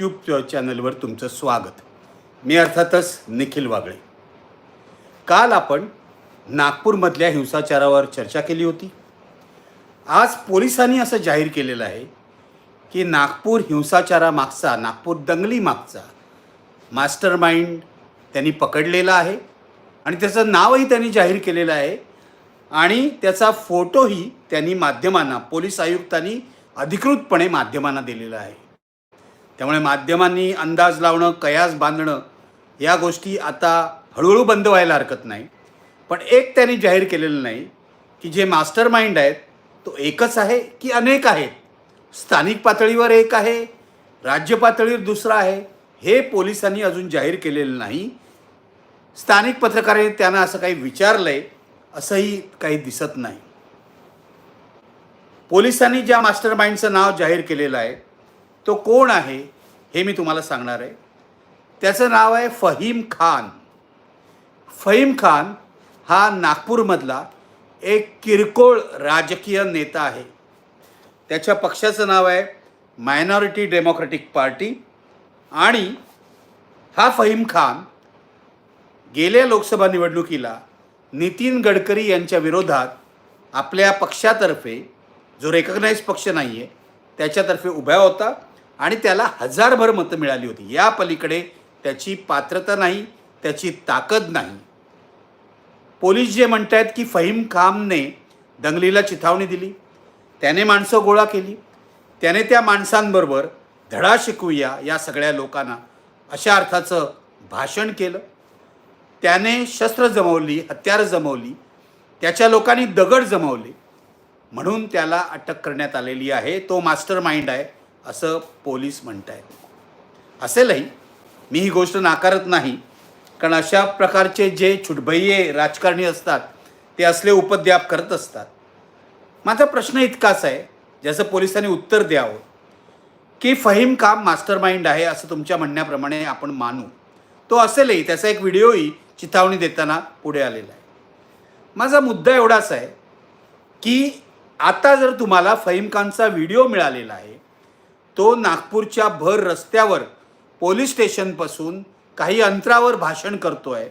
YouTube चॅनलवर तुमचं स्वागत. मी अर्थातच निखिल वागळे. काल आपण नागपूरमधल्या हिंसाचारावर चर्चा केली होती. आज पोलिसांनी असं जाहीर केलेलं आहे की नागपूर हिंसाचारामागचा नागपूर दंगली मागचा मास्टर माइंड त्यांनी पकडलेला आहे आणि त्याचं नावही त्यांनी जाहीर केलेलं आहे आणि त्याचा फोटोही त्यांनी माध्यमांना पोलीस आयुक्तांनी अधिकृतपणे माध्यमांना दिलेला आहे. त्यामुळे माध्यमांनी अंदाज लावणं कयास बांधणं या गोष्टी आता हळूहळू बंद व्हायला हरकत नाही. पण एक त्यांनी जाहीर केलेलं नाही की जे मास्टर माइंड आहेत तो एकच आहे की अनेक आहेत. स्थानिक पातळीवर एक आहे राज्य पातळीवर दुसरा आहे हे पोलिसांनी अजून जाहीर केलेलं नाही. स्थानिक पत्रकारांनी त्यांना असं काही विचारलं आहे असंही काही दिसत नाही. पोलिसांनी ज्या मास्टर माइंडचं नाव जाहीर केलेलं आहे तो कोण आहे हे मी तुम्हाला सांगणार आहे. त्याचं नाव आहे फहीम खान. फहीम खान हा नागपूरमधला एक किरकोळ राजकीय नेता आहे. त्याच्या पक्षाचं नाव आहे मायनॉरिटी डेमोक्रॅटिक पार्टी आणि हा फहीम खान गेल्या लोकसभा निवडणुकीला नितीन गडकरी यांच्या विरोधात आपल्या पक्षातर्फे जो रेकग्नाईज पक्ष नाही आहे त्याच्यातर्फे उभ्या होता. आणि त्याला हजारभर मतं मिळाली होती. या पलीकडे त्याची पात्रता नाही त्याची ताकद नाही. पोलीस जे म्हणत आहेत की फहीम खामने दंगलीला चिथावणी दिली त्याने माणसं गोळा केली त्याने त्या माणसांबरोबर धडा शिकवूया या सगळ्या लोकांना अशा अर्थाचं भाषण केलं. त्याने शस्त्र जमवली हत्यारं जमवली त्याच्या लोकांनी दगड जमवले. म्हणून त्याला अटक करण्यात आलेली आहे. तो मास्टर माइंड आहे. असं पोलीस म्हणत आहेत असेलही मी ही गोष्ट नाकारत नाही कारण अशा प्रकारचे जे छुटभैये राजकारणी असतात ते असले उपद्याप करत असतात. माझा प्रश्न इतकाच आहे ज्याचं पोलिसांनी उत्तर द्यावं की फहीम काम मास्टर माइंड आहे असं तुमच्या म्हणण्याप्रमाणे आपण मानू. तो असेलही त्याचा एक व्हिडिओही चिथावणी देताना पुढे आलेला आहे. माझा मुद्दा एवढाच आहे की आता जर तुम्हाला फहीम खानचा व्हिडिओ मिळालेला आहे तो नागपूरच्या भर रस्त्यावर पोलीस स्टेशनपासून काही अंतरावर भाषण करतो आहे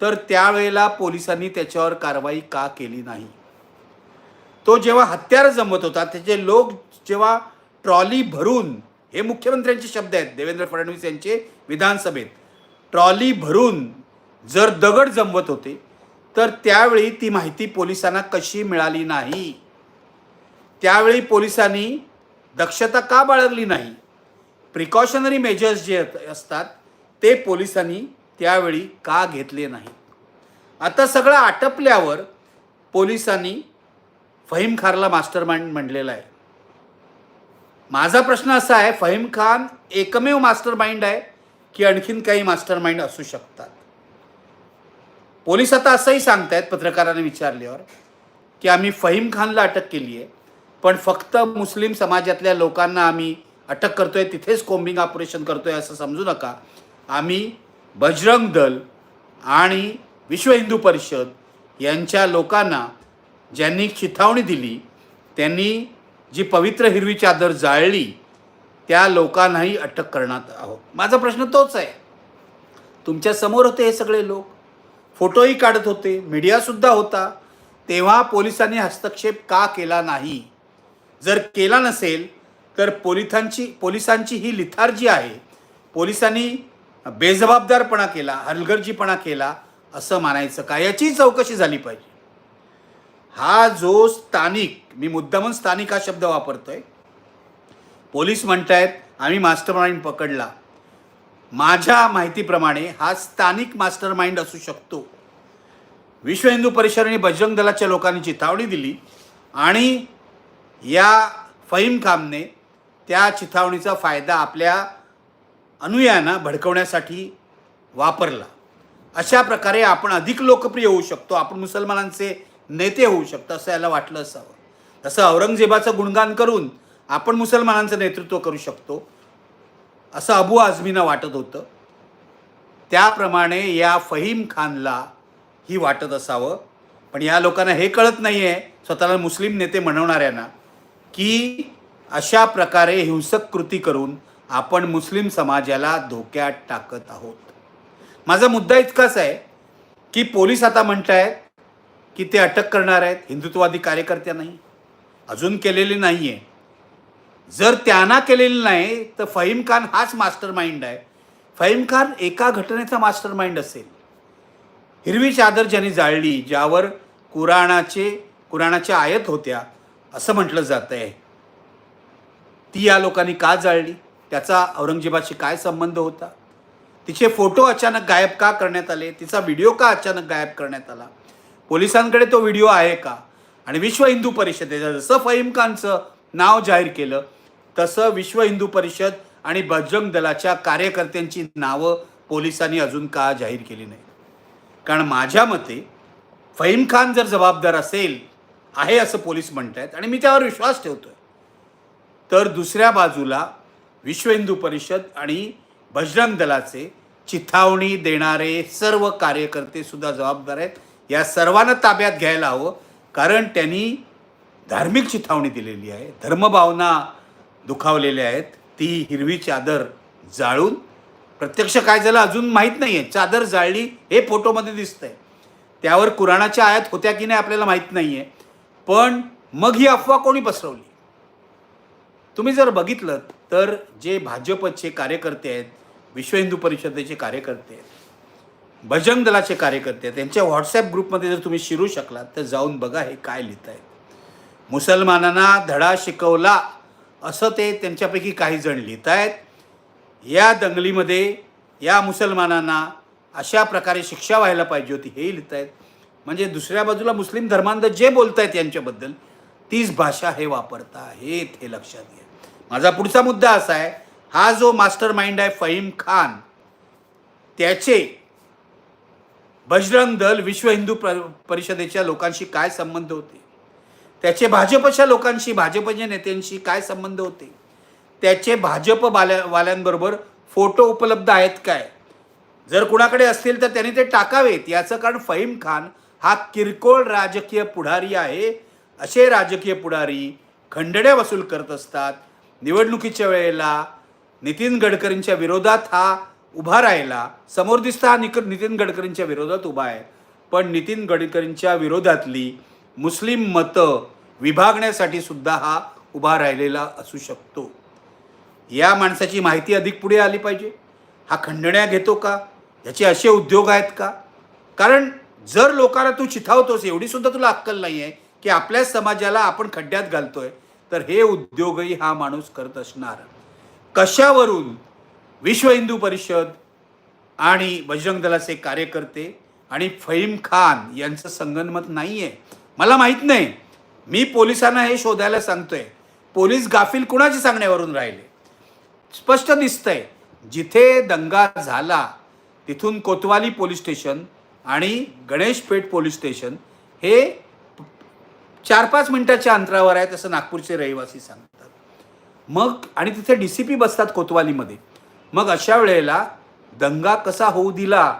तर त्यावेळेला पोलिसांनी त्याच्यावर कारवाई का केली नाही? तो जेव्हा हत्यार जमत होता त्याचे लोक जेव्हा ट्रॉली भरून हे मुख्यमंत्र्यांचे शब्द आहेत देवेंद्र फडणवीस यांचे विधानसभेत ट्रॉली भरून जर दगड जमवत होते तर त्यावेळी ती माहिती पोलिसांना कशी मिळाली नाही? त्यावेळी पोलिसांनी दक्षता का बाळगली नाही? प्रिकॉशनरी मेजर्स जे असतात ते पोलिसांनी त्यावेळी का घेतले नाही आता सगळं आटपल्यावर पोलिसांनी फहीम खानला मास्टर माइंड म्हणलेला आहे. माझा प्रश्न असा आहे फहीम खान एकमेव मास्टर माइंड आहे की आणखीन काही मास्टर माइंड असू शकतात? पोलीस आता असंही सांगतायत पत्रकारांनी विचारल्यावर की आम्ही फहीम खानला अटक केली आहे पण फक्त मुस्लिम समाजातल्या लोकांना आम्ही अटक करतोय तिथेच कोम्बिंग ऑपरेशन करतोय असं समजू नका. आम्ही बजरंग दल आणि विश्व हिंदू परिषद यांच्या लोकांना ज्यांनी चिथावणी दिली त्यांनी जी पवित्र हिरवी चादर जाळली त्या लोकांनाही अटक करणार आहोत माझा प्रश्न तोच आहे. तुमच्यासमोर होते हे सगळे लोक. फोटोही काढत होते मीडियासुद्धा होता. तेव्हा पोलिसांनी हस्तक्षेप का केला नाही? जर केला नसेल तर पोलिसांची पोलिसांची ही लिथार्जी आहे पोलिसांनी बेजबाबदारपणा केला हलगर्जीपणा केला असं मानायचं का? याची चौकशी झाली पाहिजे. हा जो स्थानिक मी मुद्दामून स्थानिक हा शब्द वापरतोय. पोलीस म्हणतायत आम्ही मास्टर माइंड पकडला. माझ्या माहितीप्रमाणे हा स्थानिक मास्टर माइंड असू शकतो. विश्व हिंदू परिषदेने बजरंग दलाच्या लोकांनी चिथावणी दिली आणि या फहीम खामने त्या चिथावणीचा फायदा आपल्या अनुयांना भडकवण्यासाठी वापरला. अशा प्रकारे आपण अधिक लोकप्रिय होऊ शकतो आपण मुसलमानांचे नेते होऊ शकतो असं याला वाटलं असावं. तसं औरंगजेबाचं गुणगान करून आपण मुसलमानांचं नेतृत्व करू शकतो असं अबू आझमीनं वाटत होतं. त्याप्रमाणे या फहीम खानला ही वाटत असावं. पण या लोकांना हे कळत नाही आहे स्वतःला मुस्लिम नेते म्हणवणाऱ्यांना. की अशा प्रकारे हिंसक कृती करून आपण मुस्लिम समाजाला धोक्यात टाकत आहोत. माझा मुद्दा इतकाच आहे की पोलीस आता म्हणत आहेत की ते अटक करणार आहेत हिंदुत्ववादी कार्यकर्त्या नाही अजून केलेली नाही आहे जर त्यांना केलेली नाही तर फहीम खान हाच मास्टर माइंड आहे. फहीम खान एका घटनेचा मास्टर माइंड असेल. हिरवी चादर ज्यांनी जाळली ज्यावर कुराणाचे कुराणाच्या आयत होत्या असं म्हटलं जात आहे ती या लोकांनी का जाळली? त्याचा औरंगजेबाशी काय संबंध होता? तिचे फोटो अचानक गायब का करण्यात आले? तिचा व्हिडिओ का अचानक गायब करण्यात आला? पोलिसांकडे तो व्हिडिओ आहे का? आणि विश्व हिंदू परिषदेचं जसं फहीम खानचं नाव जाहीर केलं तसं विश्व हिंदू परिषद आणि बजरंग दलाच्या कार्यकर्त्यांची नावं पोलिसांनी अजून का जाहीर केली नाही कारण माझ्या मते फहीम खान जर जबाबदार असेल आहे असं पोलीस म्हणत आहेत आणि मी त्यावर विश्वास ठेवतोय. तर दुसऱ्या बाजूला विश्व हिंदू परिषद आणि बजरंग दलाचे चिथावणी देणारे सर्व कार्यकर्ते सुद्धा जबाबदार आहेत. या सर्वांना ताब्यात घ्यायला हवं कारण त्यांनी धार्मिक चिथावणी दिलेली आहे. धर्मभावना दुखावलेल्या आहेत. ती हिरवी चादर जाळून प्रत्यक्ष काय झालं अजून माहीत नाही आहे चादर जाळली हे फोटोमध्ये दिसतंय. त्यावर कुराणाच्या आयात होत्या की नाही आपल्याला माहीत नाही आहे पण मग ही अफवा कोणी पसरवली? तुम्ही जर बघितलं तर जे भाजपचे कार्यकर्ते आहेत विश्व हिंदू परिषदेचे कार्यकर्ते आहेत भजंग दलाचे कार्यकर्ते आहेत त्यांच्या व्हॉट्सॲप ग्रुपमध्ये जर तुम्ही शिरू शकलात तर जाऊन बघा हे काय लिहित आहेत मुसलमानांना धडा शिकवला असं ते त्यांच्यापैकी काही जण लिहित आहेत या दंगलीमध्ये या मुसलमानांना अशा प्रकारे शिक्षा व्हायला पाहिजे होती हेही लिहित आहेत म्हणजे दुसऱ्या बाजूला मुस्लिम धर्मांध जे बोलत आहेत यांच्याबद्दल तीच भाषा हे वापरता आहेत हे लक्षात घ्या. माझा पुढचा मुद्दा असा आहे हा जो मास्टर माइंड आहे फहीम खान त्याचे बजरंग दल विश्व हिंदू परिषदेच्या लोकांशी काय संबंध होते? त्याचे भाजपच्या लोकांशी भाजपच्या नेत्यांशी काय संबंध होते? त्याचे भाजप वाल्यांबरोबर फोटो उपलब्ध आहेत काय? जर कुणाकडे असतील तर त्यांनी ते टाकावेत याचं कारण फहीम खान हा किरकोळ राजकीय पुढारी आहे. असे राजकीय पुढारी खंडण्या वसूल करत असतात. निवडणुकीच्या वेळेला नितीन गडकरींच्या विरोधात हा उभा राहिला. समोर दिसता हा निक नितीन गडकरींच्या विरोधात उभा आहे. पण नितीन गडकरींच्या विरोधातली मुस्लिम मतं विभागण्यासाठी सुद्धा हा उभा राहिलेला असू शकतो. या माणसाची माहिती अधिक पुढे आली पाहिजे. हा खंडण्या घेतो का? याचे असे उद्योग आहेत का? कारण जर लोकांना तू चिथावतोस एवढी सुद्धा तुला अक्कल नाही आहे की आपल्या समाजाला आपण खड्ड्यात घालतोय तर हे उद्योगही हा माणूस करत असणार. कशावरून? विश्व हिंदू परिषद आणि बजरंग दलाचे कार्यकर्ते आणि फहीम खान यांचं संगनमत नाही आहे मला माहीत नाही. मी पोलिसांना हे शोधायला सांगतोय. पोलीस गाफील कुणाच्या सांगण्यावरून राहिले? स्पष्ट दिसतंय जिथे दंगा झाला तिथून कोतवाली पोलीस स्टेशन आणि गणेशपेठ पोलीस स्टेशन हे चार पाच मिनिटाच्या अंतरावर आहे तसं नागपूरचे रहिवासी सांगतात. मग आणि तिथे डी सी पी बसतात कोतवालीमध्ये. मग अशा वेळेला दंगा कसा होऊ दिला?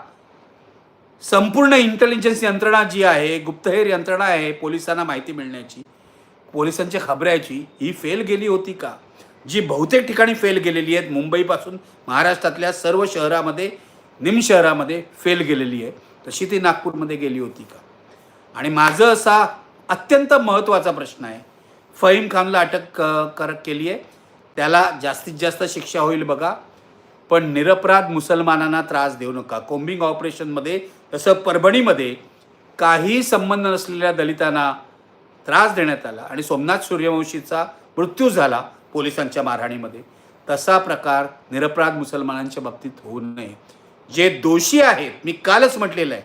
संपूर्ण इंटेलिजन्स यंत्रणा जी आहे गुप्तहेर यंत्रणा आहे पोलिसांना माहिती मिळण्याची पोलिसांच्या खबऱ्याची ही फेल गेली होती का? जी बहुतेक ठिकाणी फेल गेलेली आहेत. मुंबईपासून महाराष्ट्रातल्या सर्व शहरामध्ये निम शहरामध्ये फेल गेलेली आहे. तशी ती नागपूरमध्ये गेली होती का? आणि माझं असा अत्यंत महत्त्वाचा प्रश्न आहे. फहीम खानला अटक क- कर केली आहे. त्याला जास्तीत जास्त शिक्षा होईल बघा. पण निरपराध मुसलमानांना त्रास देऊ नका. कोम्बिंग ऑपरेशनमध्ये तसं परभणीमध्ये काही संबंध नसलेल्या दलितांना त्रास देण्यात आला आणि सोमनाथ सूर्यवंशीचा मृत्यू झाला पोलिसांच्या मारहाणीमध्ये. तसा प्रकार निरपराध मुसलमानांच्या बाबतीत होऊ नये. जे दोषी आहेत मी कालच म्हटलेलं आहे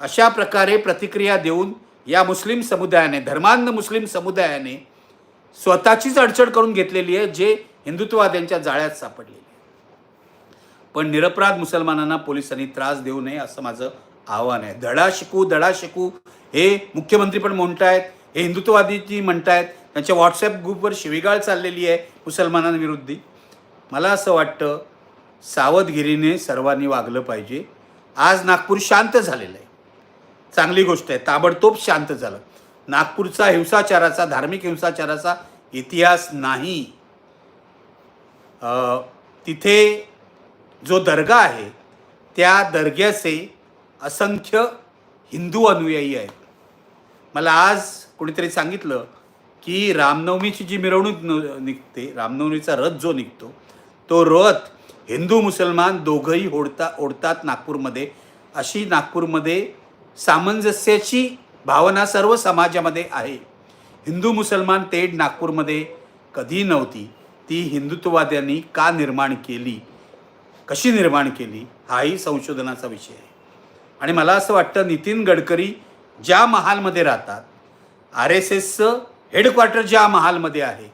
अशा प्रकारे प्रतिक्रिया देऊन या मुस्लिम समुदायाने धर्मांध मुस्लिम समुदायाने स्वतःचीच अडचण करून घेतलेली आहे जे हिंदुत्ववाद्यांच्या जाळ्यात सापडलेली आहे. पण निरपराध मुसलमानांना पोलिसांनी त्रास देऊ नये असं माझं आव्हान आहे. धडा शिकू धडा शिकू हे मुख्यमंत्री पण म्हणतायत हे हिंदुत्ववादीची म्हणतायत त्यांच्या व्हॉट्सॲप ग्रुपवर शिवीगाळ चाललेली आहे मुसलमानांविरुद्धी. मला असं वाटतं सावधगिरीने सर्वांनी वागलं पाहिजे. आज नागपूर शांत झालेलं आहे. चांगली गोष्ट आहे. ताबडतोब शांत झालं. नागपूरचा हिंसाचाराचा धार्मिक हिंसाचाराचा इतिहास नाही. तिथे जो दर्गा आहे त्या दर्ग्याचे असंख्य हिंदू अनुयायी आहेत. मला आज कोणीतरी सांगितलं की रामनवमीची जी मिरवणूक न- निघते रामनवमीचा रथ जो निघतो तो रथ हिंदू मुसलमान दोघंही ओढता ओढतात नागपूरमध्ये. अशी नागपूरमध्ये सामंजस्याची भावना सर्व समाजामध्ये आहे. हिंदू मुसलमान तेढ नागपूरमध्ये कधी नव्हती. ती हिंदुत्ववाद्यांनी का निर्माण केली? कशी निर्माण केली? हाही संशोधनाचा विषय आहे. आणि मला असं वाटतं नितीन गडकरी ज्या महालमध्ये राहतात आर एस एसचं हेडक्वार्टर ज्या महालमध्ये आहे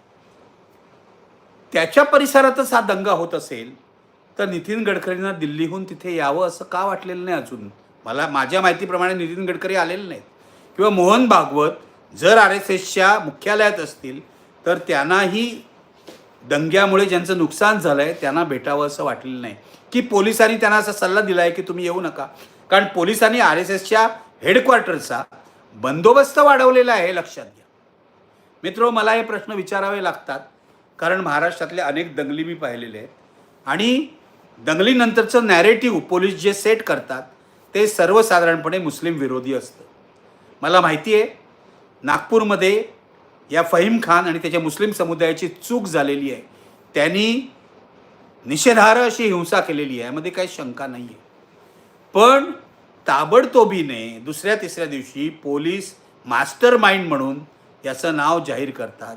त्याच्या परिसरातच हा दंगा होत असेल तर नितीन गडकरींना दिल्लीहून तिथे यावं असं का वाटलेलं नाही अजून? मला माझ्या माहितीप्रमाणे नितीन गडकरी आलेले नाहीत. किंवा मोहन भागवत जर आर एस एसच्या मुख्यालयात असतील तर त्यांनाही दंग्यामुळे ज्यांचं नुकसान झालं आहे त्यांना भेटावं असं वाटलेलं नाही. की पोलिसांनी त्यांना असा सल्ला दिला आहे की तुम्ही येऊ नका. कारण पोलिसांनी आर एस एसच्या हेडक्वार्टरचा बंदोबस्त वाढवलेला आहे लक्षात घ्या. मित्र मला हे प्रश्न विचारावे लागतात कारण महाराष्ट्रातले अनेक दंगली मी पाहिलेले आहेत. आणि दंगलीनंतरचं नॅरेटिव्ह पोलीस जे सेट करतात ते सर्वसाधारणपणे मुस्लिम विरोधी असतं. मला माहिती आहे नागपूरमध्ये या फहीम खान आणि त्याच्या मुस्लिम समुदायाची चूक झालेली आहे. त्यांनी निषेधार्ह अशी हिंसा केलेली आहे यामध्ये काही शंका नाही आहे पण ताबडतोबीने दुसऱ्या तिसऱ्या दिवशी पोलीस मास्टर माइंड म्हणून याचं नाव जाहीर करतात.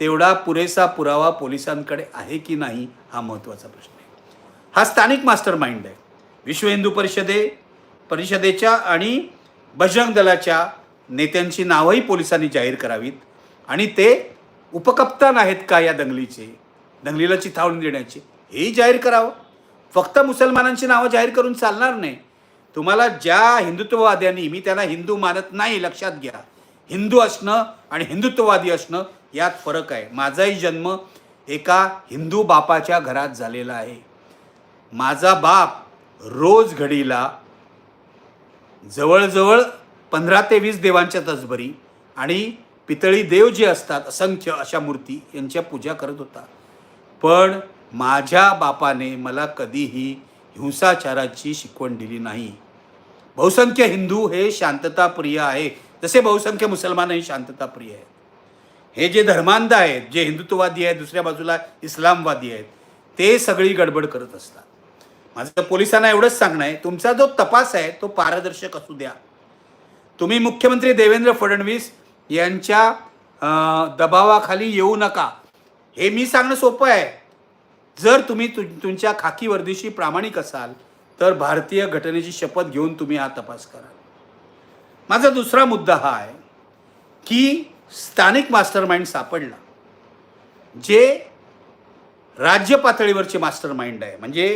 तेवढा पुरेसा पुरावा पोलिसांकडे आहे की नाही हा महत्त्वाचा प्रश्न हा स्थानिक मास्टर माइंड आहे. विश्व हिंदू परिषदे परिषदेच्या आणि बजरंग दलाच्या नेत्यांची नावंही पोलिसांनी जाहीर करावीत आणि ते उपकप्तान आहेत का या दंगलीचे दंगलीला चिथावणी देण्याचे हेही जाहीर करावं. फक्त मुसलमानांची नावं जाहीर करून चालणार नाही. तुम्हाला ज्या हिंदुत्ववाद्यांनी मी त्यांना हिंदू मानत नाही लक्षात घ्या. हिंदू असणं आणि हिंदुत्ववादी असणं यात फरक आहे. माझाही जन्म एका हिंदू बापाच्या घरात झालेला आहे. माझा बाप रोज घडीला जवळजवळ पंधरा ते वीस देवांच्या तसभरी आणि पितळी देव जे असतात असंख्य अशा मूर्ती यांच्या पूजा करत होता. पण माझ्या बापाने मला कधीही हिंसाचाराची शिकवण दिली नाही. बहुसंख्य हिंदू हे शांतताप्रिय आहे. जसे बहुसंख्य मुसलमानही शांतताप्रिय आहेत. हे जे धर्मांध आहेत जे हिंदुत्ववादी आहेत दुसऱ्या बाजूला इस्लामवादी आहेत ते सगळी गडबड करत असतात. माझं पोलिसांना एवढंच सांगणं आहे तुमचा जो तपास आहे तो पारदर्शक असू द्या. तुम्ही मुख्यमंत्री देवेंद्र फडणवीस यांच्या दबावाखाली येऊ नका. हे मी सांगणं सोपं आहे. जर तुम्ही तु तुमच्या खाकी वर्दीशी प्रामाणिक असाल तर भारतीय घटनेची शपथ घेऊन तुम्ही हा तपास कराल. माझा दुसरा मुद्दा हा आहे की स्थानिक मास्टर माइंड सापडला. जे राज्य पातळीवरचे मास्टर माइंड आहे म्हणजे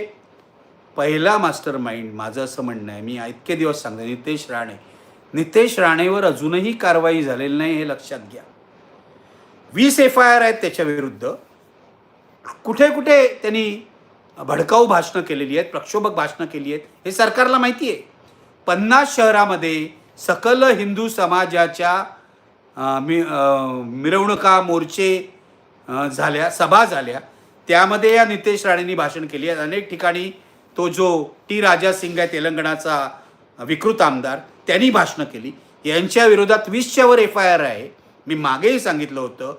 पहिला मास्टर माइंड माझं असं म्हणणं आहे. मी इतके दिवस सांगतो नितेश राणे. नितेश राणेवर अजूनही कारवाई झालेली नाही हे लक्षात घ्या. वीस एफ आय आर आहेत त्याच्या विरुद्ध. कुठे कुठे त्यांनी भडकाऊ भाषणं केलेली आहेत प्रक्षोभक भाषणं केली आहेत हे सरकारला माहिती आहे. पन्नास शहरामध्ये सकल हिंदू समाजाच्या मि मिरवणुका मोर्चे झाल्या सभा झाल्या. त्यामध्ये या नितेश राणेंनी भाषण केली आहे अनेक ठिकाणी तो जो टी राजा सिंग आहे तेलंगणाचा विकृत आमदार त्यांनी भाषणं केली. यांच्या विरोधात वीसच्यावर एफ आय आर आहे. मी मागेही सांगितलं होतं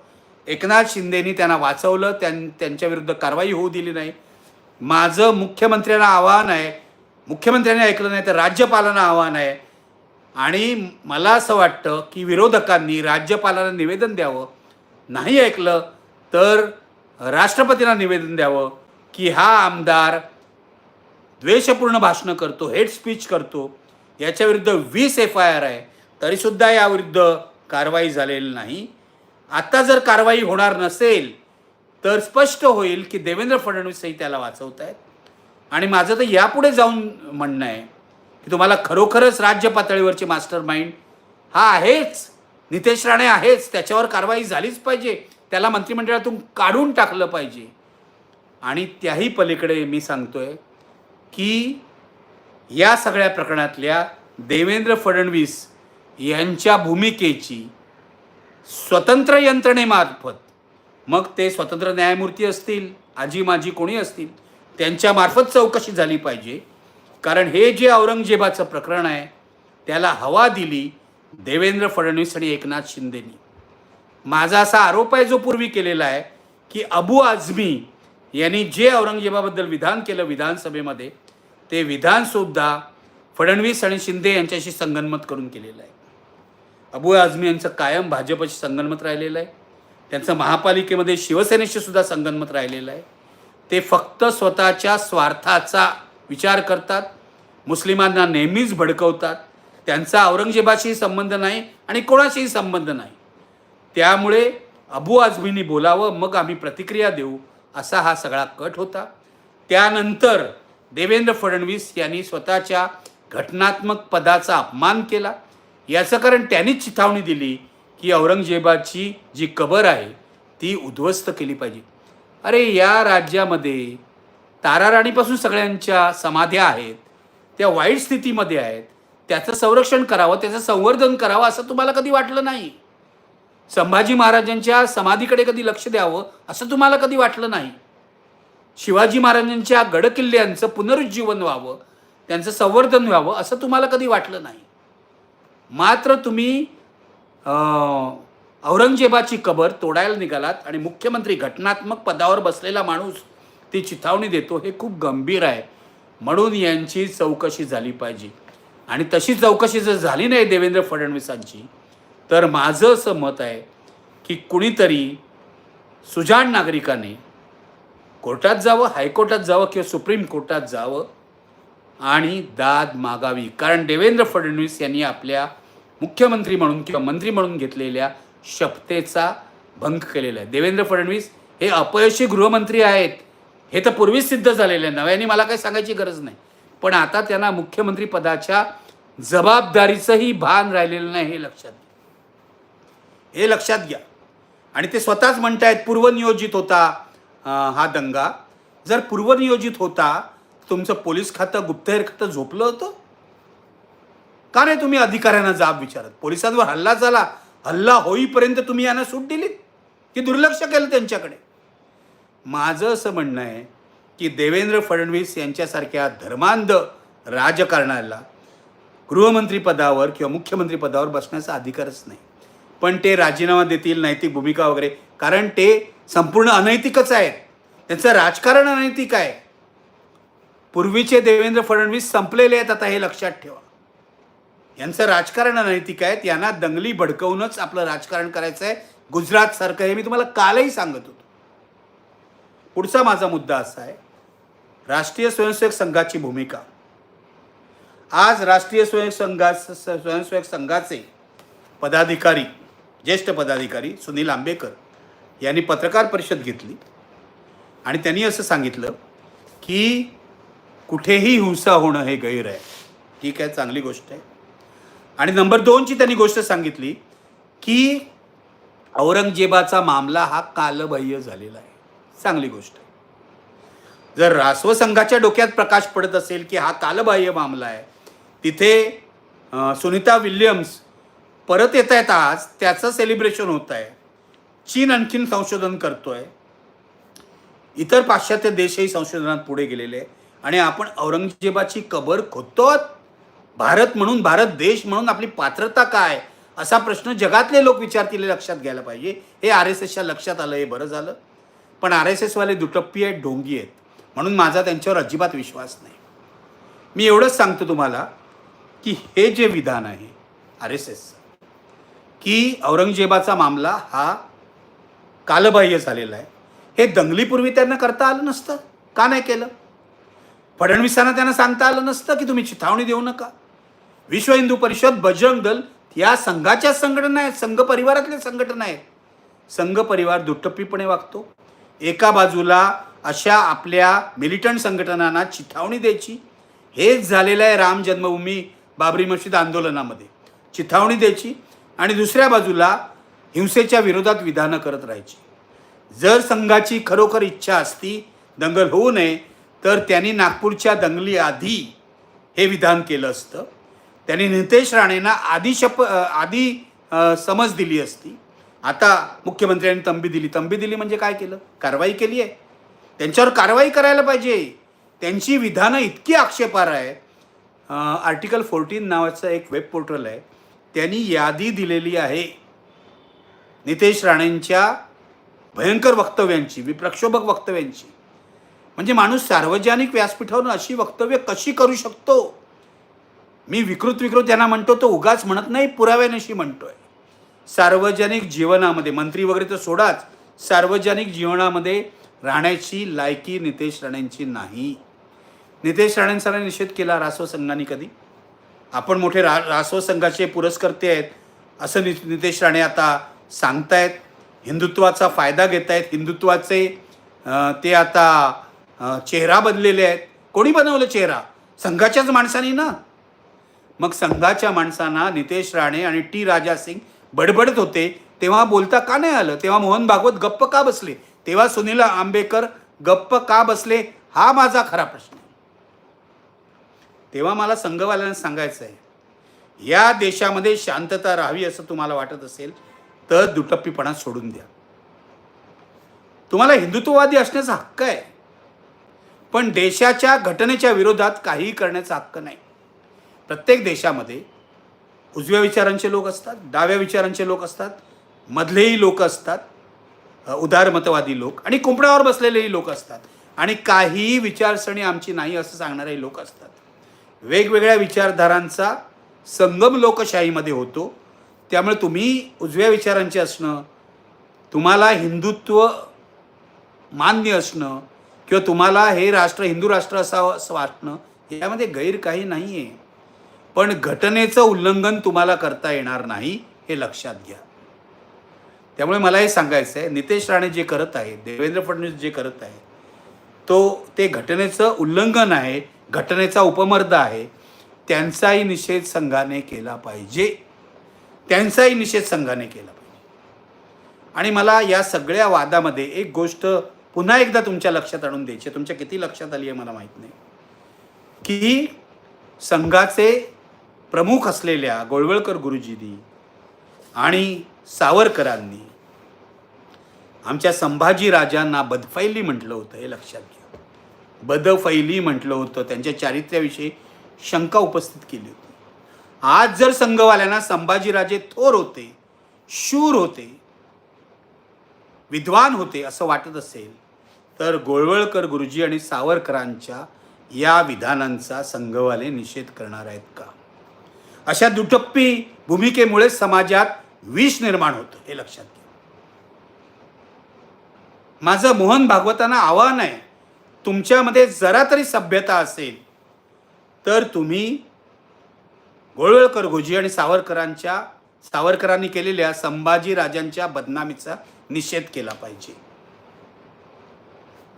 एकनाथ शिंदेनी त्यांना वाचवलं त्यां त्यांच्या विरुद्ध कारवाई होऊ दिली नाही. माझं मुख्यमंत्र्यांना आव्हान आहे मुख्यमंत्र्यांनी ऐकलं नाही तर राज्यपालांना आव्हान आहे. आणि मला असं वाटतं की विरोधकांनी राज्यपालांना निवेदन द्यावं. नाही ऐकलं तर राष्ट्रपतींना निवेदन द्यावं की हा आमदार द्वेषपूर्ण भाषणं करतो हेट स्पीच करतो याच्या विरुद्ध वीस एफ आय आर आहे तरीसुद्धा याविरुद्ध कारवाई झालेली नाही. आता जर कारवाई होणार नसेल तर स्पष्ट होईल की देवेंद्र फडणवीसही त्याला वाचवत आहेत आणि माझं तर यापुढे जाऊन म्हणणं आहे की तुम्हाला खरोखरच राज्य पातळीवरची मास्टर माइंड हा आहेच नितेश राणे आहेच त्याच्यावर कारवाई झालीच पाहिजे त्याला मंत्रिमंडळातून काढून टाकलं पाहिजे. आणि त्याही पलीकडे मी सांगतोय की या सगळ्या प्रकरणातल्या देवेंद्र फडणवीस यांच्या भूमिकेची स्वतंत्र यंत्रणेमार्फत मग ते स्वतंत्र न्यायमूर्ती असतील आजी माजी कोणी असतील त्यांच्यामार्फत चौकशी झाली पाहिजे. कारण हे जे औरंगजेबाचं प्रकरण आहे त्याला हवा दिली देवेंद्र फडणवीस आणि एकनाथ शिंदेनी. माझा असा आरोप आहे जो पूर्वी केलेला आहे की अबू आझमी यांनी जे औरंगजेबाबद्दल विधान केलं विधानसभेमध्ये ते विधानसुद्धा फडणवीस आणि शिंदे यांच्याशी संगनमत करून केलेलं आहे. अबू आझमी यांचं कायम भाजपशी संगनमत राहिलेलं आहे. त्यांचं महापालिकेमध्ये शिवसेनेशी सुद्धा संगनमत राहिलेलं आहे. ते फक्त स्वतःच्या स्वार्थाचा विचार करतात. मुस्लिमांना नेहमीच भडकवतात. त्यांचा औरंगजेबाशीही संबंध नाही आणि कोणाशीही संबंध नाही. त्यामुळे अबू आझमींनी बोलावं मग आम्ही प्रतिक्रिया देऊ असा हा सगळा कट होता. त्यानंतर देवेंद्र फडणवीस यांनी स्वतःच्या घटनात्मक पदाचा अपमान केला. याचं कारण त्यांनीच चिथावणी दिली की औरंगजेबाची जी कबर आहे ती उद्ध्वस्त केली पाहिजे. अरे या राज्यामध्ये ताराराणीपासून सगळ्यांच्या समाध्या आहेत त्या वाईट स्थितीमध्ये आहेत त्याचं संरक्षण करावं त्याचं संवर्धन करावं असं तुम्हाला कधी वाटलं नाही? संभाजी महाराजांच्या समाधीकडे कधी लक्ष द्यावं असं तुम्हाला कधी वाटलं नाही? शिवाजी महाराजांच्या गडकिल्ल्यांचं पुनरुज्जीवन व्हावं त्यांचं संवर्धन व्हावं असं तुम्हाला कधी वाटलं नाही? मात्र तुम्ही औरंगजेबाची कबर तोडायला निघालात आणि मुख्यमंत्री घटनात्मक पदावर बसलेला माणूस ती चिथावणी देतो हे खूप गंभीर आहे. म्हणून यांची चौकशी झाली पाहिजे. आणि तशी चौकशी जर झाली नाही देवेंद्र फडणवीसांची तर माझं असं मत आहे की कुणीतरी सुजाण नागरिकाने कोर्टात जावं हायकोर्टात जावं किंवा सुप्रीम कोर्टात जावं आणि दाद मागावी. कारण देवेंद्र फडणवीस यांनी आपल्या मुख्यमंत्री म्हणून किंवा मंत्री म्हणून घेतलेल्या शपथेचा भंग केलेला आहे. देवेंद्र फडणवीस हे अपयशी गृहमंत्री आहेत. हे तर पूर्वीच सिद्ध झालेले आहे. नव्याने मला काही सांगायची गरज नाही. पण आता त्यांना मुख्यमंत्री पदाच्या जबाबदारीचंही भान राहिलेलं नाही हे लक्षात घ्या. हे लक्षात घ्या. आणि ते स्वतःच म्हणतायत पूर्वनियोजित होता. हा दंगा. जर पूर्वनियोजित होता तुमचं पोलीस खातं गुप्तहेर खातं झोपलं होतं? का नाही तुम्ही अधिकाऱ्यांना जाब विचारत? पोलिसांवर हल्ला झाला. हल्ला होईपर्यंत तुम्ही यांना सूट दिलीत? की दुर्लक्ष केलं त्यांच्याकडे? माझं असं म्हणणं आहे की देवेंद्र फडणवीस यांच्यासारख्या धर्मांध राजकारणाला गृहमंत्रीपदावर किंवा मुख्यमंत्रीपदावर बसण्याचा अधिकारच नाही. पण ते राजीनामा देतील नैतिक भूमिका वगैरे कारण ते संपूर्ण अनैतिकच आहेत. त्यांचं राजकारण अनैतिक आहे. पूर्वीचे देवेंद्र फडणवीस संपलेले आहेत आता हे लक्षात ठेवा. यांचं राजकारण अनैतिक आहेत यांना दंगली भडकवूनच आपलं राजकारण करायचं आहे गुजरातसारखं हे मी तुम्हाला कालही सांगत होतो. पुढचा माझा मुद्दा असा आहे राष्ट्रीय स्वयंसेवक संघाची भूमिका. आज राष्ट्रीय स्वयं संघा स्वयंसेवक संघाचे पदाधिकारी ज्येष्ठ पदाधिकारी सुनील आंबेकर यांनी पत्रकार परिषद घेतली. आणि त्यांनी असं सांगितलं की कुठेही हिंसा होणं हे गैर आहे. ठीक आहे चांगली गोष्ट आहे. आणि नंबर दोनची त्यांनी गोष्ट सांगितली की औरंगजेबाचा मामला हा कालबाह्य झालेला आहे. चांगली गोष्ट आहे. जर रासव संघाच्या डोक्यात प्रकाश पडत असेल की हा कालबाह्य मामला आहे तिथे सुनीता विल्यम्स परत येत आहेत आज त्याचं सेलिब्रेशन होत आहे. चीन आणखीन संशोधन करतोय. इतर पाश्चात्य देशही संशोधनात पुढे गेलेले आहे आणि आपण औरंगजेबाची कबर खोदतो भारत म्हणून भारत देश म्हणून आपली पात्रता काय? असा प्रश्न जगातले लोक विचारतील लक्षात घ्यायला पाहिजे. हे आर एस एसच्या लक्षात आलं हे बरं झालं. पण आर एस एसवाले दुटप्पी आहेत ढोंगी आहेत. म्हणून माझा त्यांच्यावर अजिबात विश्वास नाही. मी एवढंच सांगतो तुम्हाला की हे जे विधान आहे आर एस एसचं की औरंगजेबाचा मामला हा कालबाह्य झालेलं आहे. हे दंगलीपूर्वी त्यांना करता आलं नसतं. का नाही केलं? फडणवीसांना त्यांना सांगता आलं नसतं की तुम्ही चिथावणी देऊ नका. विश्व हिंदू परिषद बजरंग दल या संघाच्या संघटना आहेत. संघ परिवारातल्या संघटना आहेत. संघ परिवार दुटप्पीपणे वागतो. एका बाजूला अशा आपल्या मिलिटंट संघटनांना चिथावणी द्यायची. हेच झालेलं आहे राम जन्मभूमी बाबरी मशीद आंदोलनामध्ये. चिथावणी द्यायची. आणि दुसऱ्या बाजूला हिंसेच्या विरोधात विधानं करत राहायची. जर संघाची खरोखर इच्छा असती दंगल होऊ नये तर त्यांनी नागपूरच्या दंगली आधी हे विधान केलं असतं. त्यांनी नितेश राणेंना आधी शप आधी समज दिली असती. आता मुख्यमंत्र्यांनी तंबी दिली. तंबी दिली म्हणजे काय केलं? कारवाई केली आहे. त्यांच्यावर कारवाई करायला पाहिजे. त्यांची विधानं इतकी आक्षेपार आहे आर्टिकल फोर्टीन नावाचं एक वेब पोर्टल आहे. त्यांनी यादी दिलेली आहे. नितेश राणेंच्या भयंकर वक्तव्यांची विप्रक्षोभक वक्तव्यांची. म्हणजे माणूस सार्वजनिक व्यासपीठावरून अशी वक्तव्य कशी करू शकतो? मी विकृत विकृत यांना म्हणतो तो उगाच म्हणत नाही पुराव्यानिशी म्हणतोय. सार्वजनिक जीवनामध्ये मंत्री वगैरे तर सोडाच सार्वजनिक जीवनामध्ये राहण्याची लायकी नितेश राणेंची नाही. नितेश राणेंचा निषेध केला रासव संघाने कधी? आपण मोठे रा रासव संघाचे पुरस्कर्ते आहेत असं नि नितेश राणे आता सांगतायत हिंदुत्वाचा फायदा घेत आहेत हिंदुत्वाचे ते आता चेहरा बदलेले आहेत. कोणी बनवलं चेहरा? संघाच्याच माणसांनी ना? मग संघाच्या माणसांना नितेश राणे आणि टी राजा सिंग बडबडत होते. तेव्हा बोलता का नाही आलं? तेव्हा मोहन भागवत गप्प का बसले? तेव्हा सुनील आंबेकर गप्प का बसले? हा माझा खरा प्रश्न. तेव्हा मला संघवाल्यांना सांगायचं आहे या देशामध्ये शांतता राहावी असं तुम्हाला वाटत असेल तर दुटप्पीपणा सोडून द्या. तुम्हाला हिंदुत्ववादी असण्याचा हक्क आहे. पण देशाच्या घटनेच्या विरोधात काहीही करण्याचा हक्क नाही. प्रत्येक देशामध्ये उजव्या विचारांचे लोक असतात डाव्या विचारांचे लोक असतात मधलेही लोक असतात उदारमतवादी लोक आणि कुंपणावर बसलेलेही लोक असतात. आणि काहीही विचारसरणी आमची नाही असं सांगणारेही लोक असतात. वेगवेगळ्या विचारधारांचा संगम लोकशाहीमध्ये होतो. त्यामुळे तुम्ही उजव्या विचारांचे असणं तुम्हाला हिंदुत्व मान्य असणं किंवा तुम्हाला हे राष्ट्र हिंदू राष्ट्र असावं असं वाटणं यामध्ये गैर काही नाही आहे पण घटनेचं उल्लंघन तुम्हाला करता येणार नाही हे लक्षात घ्या. त्यामुळे मला हे सांगायचं आहे नितेश राणे जे करत आहे देवेंद्र फडणवीस जे करत आहे तो ते घटनेचं उल्लंघन आहे घटनेचा उपमर्द आहे त्यांचाही निषेध संघाने केला पाहिजे. त्यांचाही निषेध संघाने केला. पाहिजे आणि मला या सगळ्या वादामध्ये एक गोष्ट पुन्हा एकदा तुमच्या लक्षात आणून द्यायची आहे. तुमच्या किती लक्षात आली आहे मला माहीत नाही. की संघाचे प्रमुख असलेल्या गोळवळकर गुरुजींनी आणि सावरकरांनी आमच्या संभाजी राजांना बदफैली म्हटलं होतं हे लक्षात घ्या. बदफैली म्हटलं होतं त्यांच्या चारित्र्याविषयी शंका उपस्थित केली होती. आज जर संघवाल्यांना संभाजीराजे थोर होते शूर होते विद्वान होते असं वाटत असेल तर गोळवळकर गुरुजी आणि सावरकरांच्या या विधानांचा संघवाले निषेध करणार आहेत का? अशा दुटप्पी भूमिकेमुळे समाजात विष निर्माण होतं हे लक्षात घ्या. माझं मोहन भागवतांना आव्हान आहे तुमच्यामध्ये जरा तरी सभ्यता असेल तर तुम्ही गोळवळकर गोजी आणि सावरकरांच्या सावरकरांनी केलेल्या संभाजी राजांच्या बदनामीचा निषेध केला पाहिजे.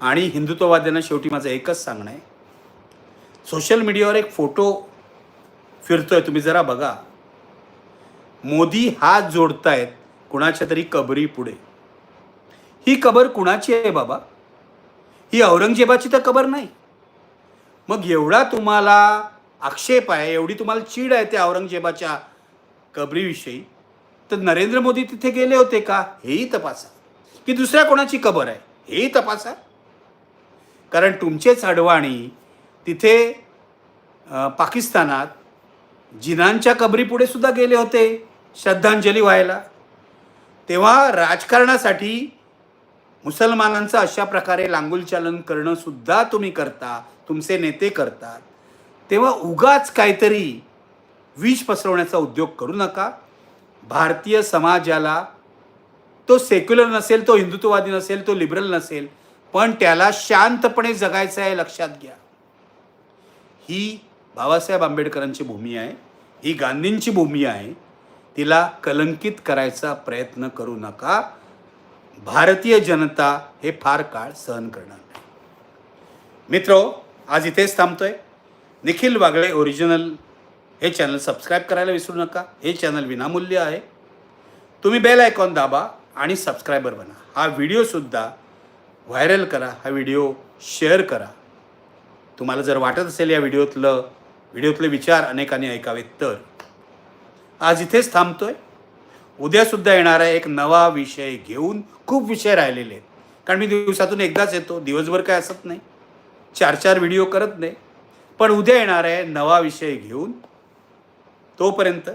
आणि हिंदुत्ववाद्यांना शेवटी माझं एकच सांगणं आहे. सोशल मीडियावर एक फोटो फिरतोय तुम्ही जरा बघा. मोदी हात जोडतायत कुणाच्या तरी कबरी पुढे. ही कबर कुणाची आहे बाबा? ही औरंगजेबाची तर कबर नाही. मग एवढा तुम्हाला आक्षेप आहे एवढी तुम्हाला चीड आहे त्या औरंगजेबाच्या कबरीविषयी. तर नरेंद्र मोदी तिथे गेले होते का? हेही तपासा. की दुसऱ्या कोणाची कबर आहे? हेही तपासा. कारण तुमचेच अडवाणी तिथे पाकिस्तानात जिनांच्या कबरीपुढे सुद्धा गेले होते श्रद्धांजली व्हायला. तेव्हा राजकारणासाठी मुसलमानांचं अशा प्रकारे लांगुलचालन करणंसुद्धा तुम्ही करता तुमचे नेते करतात. तेव्हा उगाच काहीतरी विष पसरवण्याचा उद्योग करू नका. भारतीय समाजाला तो सेक्युलर नसेल तो हिंदुत्ववादी नसेल तो लिबरल नसेल पण त्याला शांतपणे जगायचं आहे लक्षात घ्या. ही बाबासाहेब आंबेडकरांची भूमी आहे ही गांधींची भूमी आहे. तिला कलंकित करायचा प्रयत्न करू नका. भारतीय जनता हे फार काळ सहन करणार नाही. मित्रो आज इथेच थांबतोय. निखिल वागळे ओरिजिनल हे चॅनल सबस्क्राईब करायला विसरू नका. हे चॅनल विनामूल्य आहे. तुम्ही बेल आयकॉन दाबा आणि सबस्क्रायबर बना. हा व्हिडिओसुद्धा व्हायरल करा. हा व्हिडिओ शेअर करा. तुम्हाला जर वाटत असेल या व्हिडिओतलं व्हिडिओतले विचार अनेकांनी ऐकावेत तर. आज इथेच थांबतोय. उद्यासुद्धा येणार आहे एक नवा विषय घेऊन. खूप विषय राहिलेले आहेत. कारण मी दिवसातून एकदाच येतो. दिवसभर काय असत नाही. चार चार व्हिडिओ करत नाही. पण उद्या येणार आहे नवा विषय घेऊन तोपर्यंत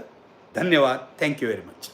धन्यवाद. Thank you very much